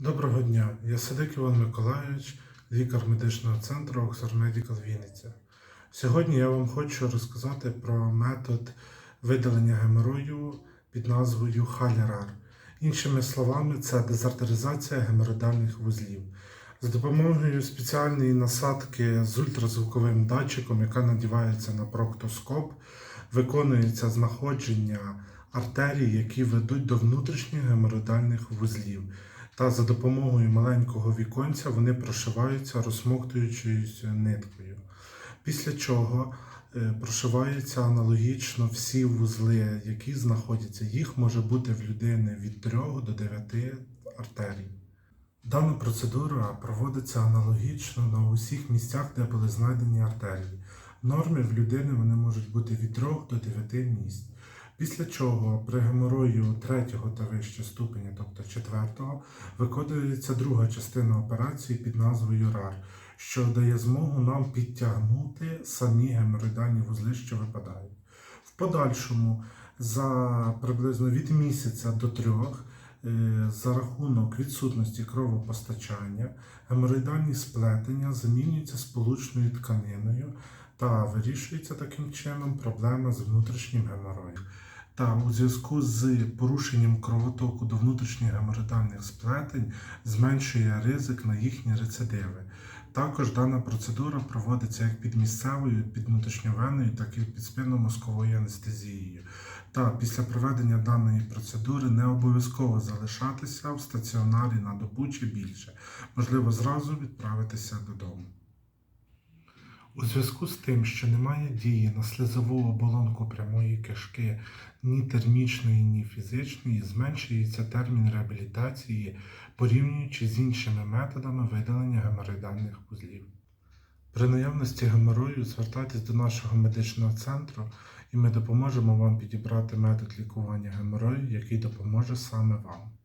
Доброго дня, я Сидик Іван Миколайович, лікар медичного центру Oxford Medical Вінниця. Сьогодні я вам хочу розказати про метод видалення геморою під назвою Халярар. Іншими словами, це дезартеризація геморроїдальних вузлів. За допомогою спеціальної насадки з ультразвуковим датчиком, яка надівається на проктоскоп, виконується знаходження артерій, які ведуть до внутрішніх геморроїдальних вузлів та за допомогою маленького віконця вони прошиваються розсмоктуючою ниткою. Після чого е, прошиваються аналогічно всі вузли, які знаходяться. Їх може бути в людини від 3 до 9 артерій. Дана процедура проводиться аналогічно на усіх місцях, де були знайдені артерії. В нормі в людини вони можуть бути від 3 до 9 місць. Після чого при геморою третього та вище ступеня, тобто четвертого, виконується друга частина операції під назвою РАР, що дає змогу нам підтягнути самі геморроїдальні вузли, що випадають. В подальшому за приблизно від місяця до трьох е, за рахунок відсутності кровопостачання геморроїдальні сплетення замінюються сполучною тканиною та вирішується таким чином проблема з внутрішнім геморроєм. Та у зв'язку з порушенням кровотоку до внутрішніх геморроїдальних сплетень зменшує ризик на їхні рецидиви. Також дана процедура проводиться як під місцевою, під внутрішньовенною, так і під спинномозковою анестезією. Та після проведення даної процедури не обов'язково залишатися в стаціонарі на добу чи більше. Можливо, зразу відправитися додому. У зв'язку з тим, що немає дії на слизову оболонку прямої кишки ні термічної, ні фізичної, зменшується термін реабілітації, порівнюючи з іншими методами видалення геморроїдальних вузлів. При наявності геморою звертайтесь до нашого медичного центру, і ми допоможемо вам підібрати метод лікування геморою, який допоможе саме вам.